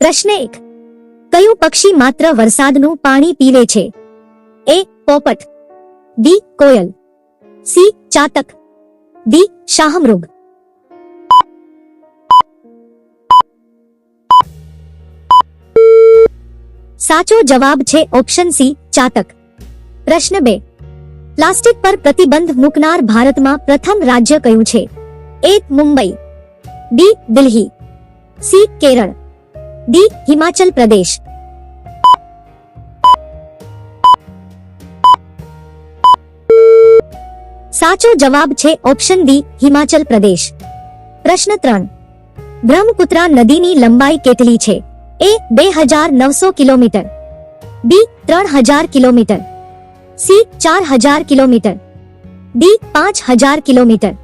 પ્રશ્ન એક. કયું પક્ષી માત્ર વરસાદનું પાણી પીવે છે? એ, પોપટ. બી, કોયલ. સી, ચાતક. ડી, શાહમૃગ. સાચો જવાબ છે ઓપ્શન સી, ચાતક. પ્રશ્ન બે. પ્લાસ્ટિક પર પ્રતિબંધ મૂકનાર ભારતમાં પ્રથમ રાજ્ય કયું છે? A, Mumbai. B, Delhi. C, Kerala. D Himachal Pradesh સાચો જવાબ છે ઓપ્શન ડી હિમાચલ પ્રદેશ પ્રશ્ન ત્રણ બ્રહ્મપુત્રા નદીની લંબાઈ કેટલી છે એ બે હજાર નવસો કિલોમીટર બી ત્રણ હજાર કિલોમીટર સી ચાર હજાર કિલોમીટર ડી પાંચ હજાર કિલોમીટર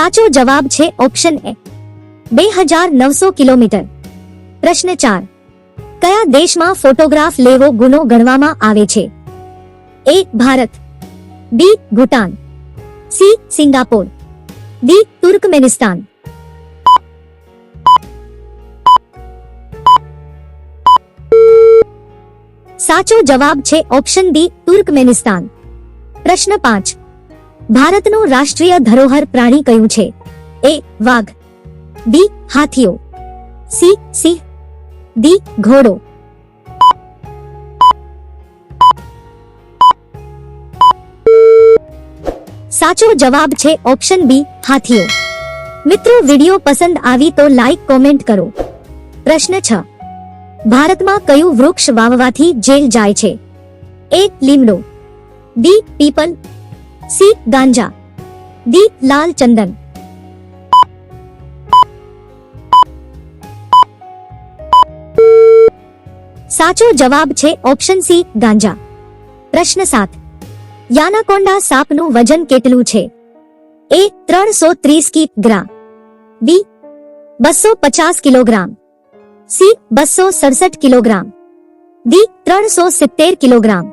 સાચો જવાબ છે ઓપ્શન એ બે હજાર નવસો કિલોમીટર પ્રશ્ન ચાર કયા દેશમાં ફોટોગ્રાફ લેવો ગુનો ગણવામાં આવે છે A Bharat B Bhutan C Singapore D Turkmenistan સાચો જવાબ છે ઓપ્શન ડી તુર્કમેનિસ્તાન પ્રશ્ન પાંચ ભારતનું રાષ્ટ્રીય ધરોહર પ્રાણી કયું છે? એ, વાઘ. બી, હાથીઓ. સી, સિંહ. ડી, ઘોડો. સાચો જવાબ છે ઓપ્શન બી, હાથીઓ. મિત્રો, વિડિયો પસંદ આવી તો લાઈક, કોમેન્ટ કરો. પ્રશ્ન છ. ભારતમાં કયું વૃક્ષ વાવવાથી જેલ જાય છે? એ, લીમડો. બી, પીપલ. સી ગાંજા ડી લાલ ચંદન સાચો જવાબ છે ઓપ્શન સી ગાંજા પ્રશ્ન સાત યાનાકોન્ડા સાપનું વજન કેટલું છે એ ત્રણસો ત્રીસ કિગ્રા બી બસો પચાસ કિલોગ્રામ સી બસો સડસઠ કિલોગ્રામ ડી ત્રણસો સિત્તેર કિલોગ્રામ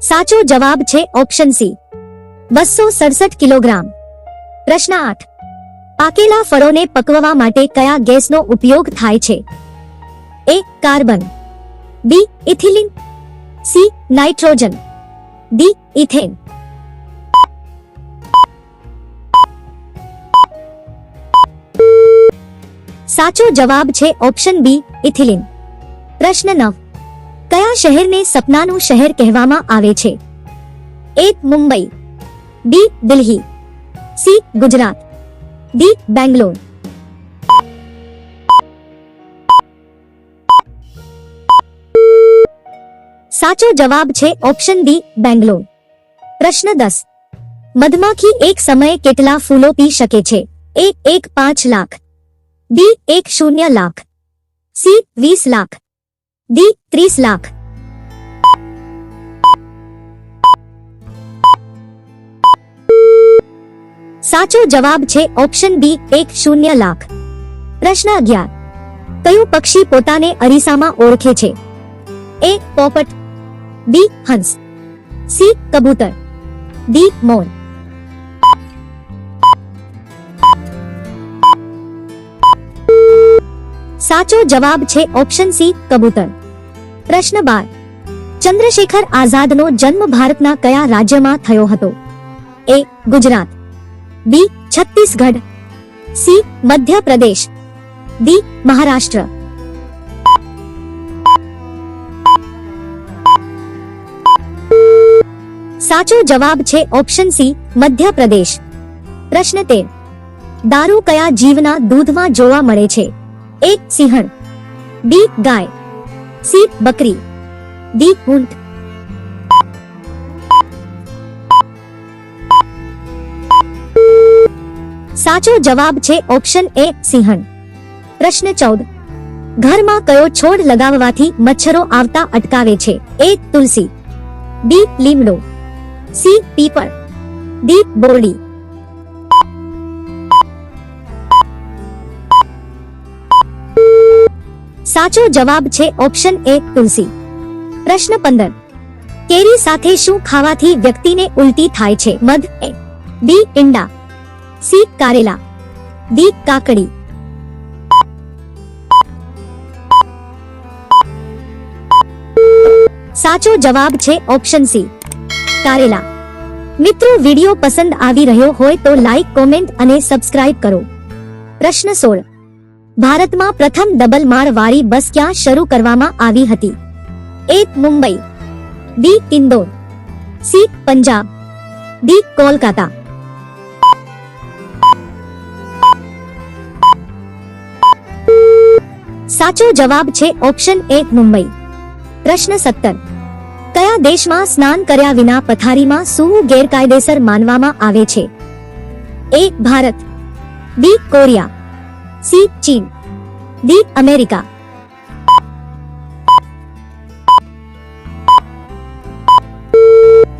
સાચો જવાબ છે ઓપ્શન સી. બસો સડસઠ કિલોગ્રામ. પ્રશ્ન આઠ. પાકેલા ફળોને પકવવા માટે કયા ગેસનો ઉપયોગ થાય છે? A, carbon. B, ethylene. C, nitrogen. D, ethane. સાચો જવાબ છે ઓપ્શન બી, ઇથિલિન. પ્રશ્ન નવ. કયા શહેરને સપનાનું શહેર કહેવામાં આવે છે? A Mumbai B Delhi C Gujarat D Bangalore સાચો જવાબ છે ઓપ્શન ડી બેંગ્લોર પ્રશ્ન દસ. મધમાખી એક સમયે કેટલા ફૂલો પી શકે છે? એ એક પાંચ લાખ બી એક શૂન્ય લાખ સી વીસ લાખ ડી ત્રીસ લાખ. સાચો જવાબ છે ઓપ્શન બી એક શૂન્ય લાખ. પ્રશ્ન અગિયાર. કયું પક્ષી પોતાને અરીસામાં ઓળખે છે? એ પોપટ, બી હંસ, સી કબૂતર, ડી મોર. સાચો જવાબ છે ઓપ્શન સી કબૂતર. પ્રશ્ન બાર. ચંદ્રશેખર આઝાદનો જન્મ ભારતના કયા રાજ્યમાં થયો હતો? A Gujarat. B Chhattisgarh. C Madhya Pradesh. D Maharashtra. સાચો જવાબ છે ઓપ્શન સી મધ્યપ્રદેશ. પ્રશ્ન તેર. દારૂ કયા જીવના દૂધમાં જોવા મળે છે? એ સિંહણ. બી ગાય. સી બકરી. ડી ઊંટ સાચો જવાબ છે ઓપ્શન એ સિંહણ. પ્રશ્ન ચૌદ. ઘરમાં કયો છોડ લગાવવાથી મચ્છરો આવતા અટકાવે છે? એ તુલસી. બી લીમડો. સી પીપળ. ડી બોરડી. સાચો જવાબ છે ઓપ્શન એ તુલસી. પ્રશ્ન પંદર. કેરી સાથે શું ખાવાથી વ્યક્તિને ઉલટી થાય છે? મધ, એ. બી ઈંડા. સી કારેલા. ડી કાકડી. સાચો જવાબ છે ઓપ્શન સી કારેલા. મિત્રો, વીડિયો પસંદ આવી રહ્યો હોય તો લાઈક કોમેન્ટ અને સબસ્ક્રાઇબ કરો. પ્રશ્ન સોળ. ભારતમાં પ્રથમ ડબલ માળ વાળી બસ ક્યાં શરૂ કરવામાં આવી હતી? એક Mumbai B Indore C Punjab D Kolkata. સાચો જવાબ છે ઓપ્શન એ મુંબઈ. પ્રશ્ન સત્તર. કયા દેશમાં સ્નાન કર્યા વિના પથારીમાં સૂવું ગેરકાયદેસર માનવામાં આવે છે? A Bharat B Korea. C ચીન. D America.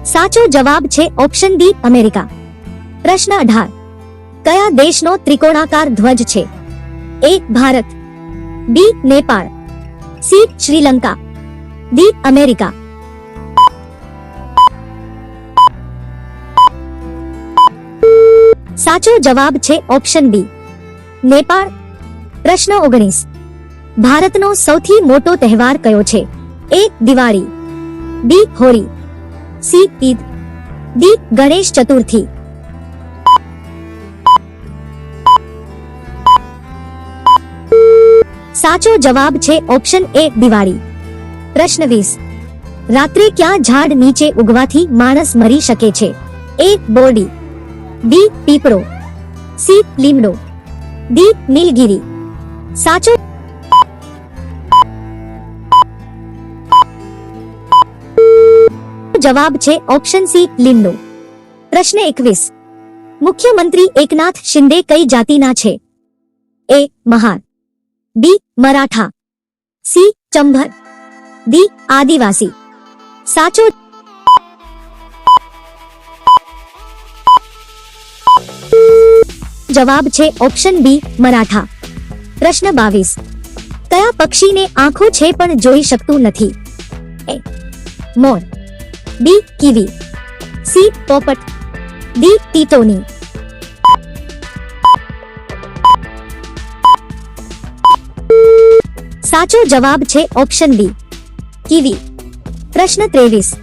સાચો જવાબ છે ઓપ્શન ડી અમેરિકા. પ્રશ્ન અઢાર. કયા દેશનો ત્રિકોણાકાર ધ્વજ છે? A Bharat. B Nepal. C Sri Lanka. D America. સાચો જવાબ છે ઓપ્શન બી. નેપાળ. પ્રશ્ન ઓગણીસ. ભારતનો સૌથી મોટો તહેવાર કયો છે? A Diwali, B Holi, C Eid, D Ganesh Chaturthi. સાચો જવાબ છે ઓપ્શન એ દિવાળી. પ્રશ્ન વીસ. રાત્રે ક્યાં ઝાડ નીચે ઉગવાથી માણસ મરી શકે છે? એ બોરડી, બી પીપળો, સી લીમડો. ડી નીલગીરી સાચો જવાબ છે ઓપ્શન સી લીમડો પ્રશ્ન એકવીસ મુખ્યમંત્રી એકનાથ શિંદે કઈ જાતિના છે A Mahar B Maratha C Chambhar D Adivasi સાચો જવાબ છે ઓપ્શન બી, મરાઠા. પ્રશ્ન બાવીસ. કયા પક્ષીને આંખો છે પણ જોઈ શકતું નથી? A, more. B, kiwi. C, પોપટ. ડી, ટીટોની. સાચો જવાબ છે ઓપ્શન બી, કીવી. પ્રશ્ન ત્રેવીસ.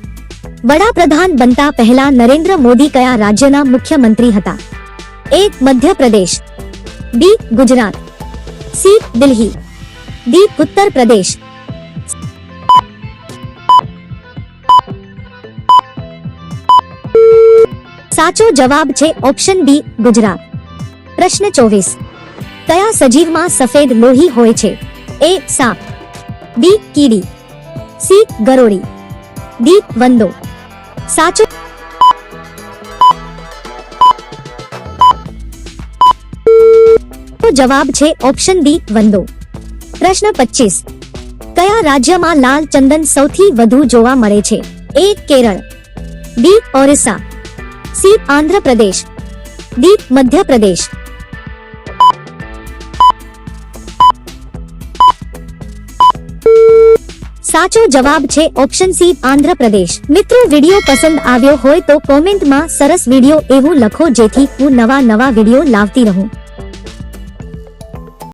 વડાપ્રધાન બનતા પહેલા નરેન્દ્ર મોદી કયા રાજ્યના મુખ્યમંત્રી હતા? A Madhya Pradesh B Gujarat C Delhi D Uttar Pradesh સાચો જવાબ છે ઓપ્શન બી ગુજરાત. પ્રશ્ન ચોવીસ. કયા સજીવમાં સફેદ લોહી હોય છે? એ સાપ બી કીડી સી ગરોળી ડી વંદો સાચો જવાબ છે ઓપ્શન ડી વંદો. પ્રશ્ન પચીસ કયા રાજ્યમાં લાલ ચંદન સૌથી વધુ જોવા મળે છે? A Kerala. B Orissa. C Andhra Pradesh. D Madhya Pradesh. સાચો જવાબ છે ઓપ્શન સી આંધ્રપ્રદેશ. મિત્રો, વીડિયો પસંદ આવ્યો હોય તો કોમેન્ટમાં સરસ વીડિયો એવું લખો જેથી હું નવા નવા વીડિયો લાવતી રહું.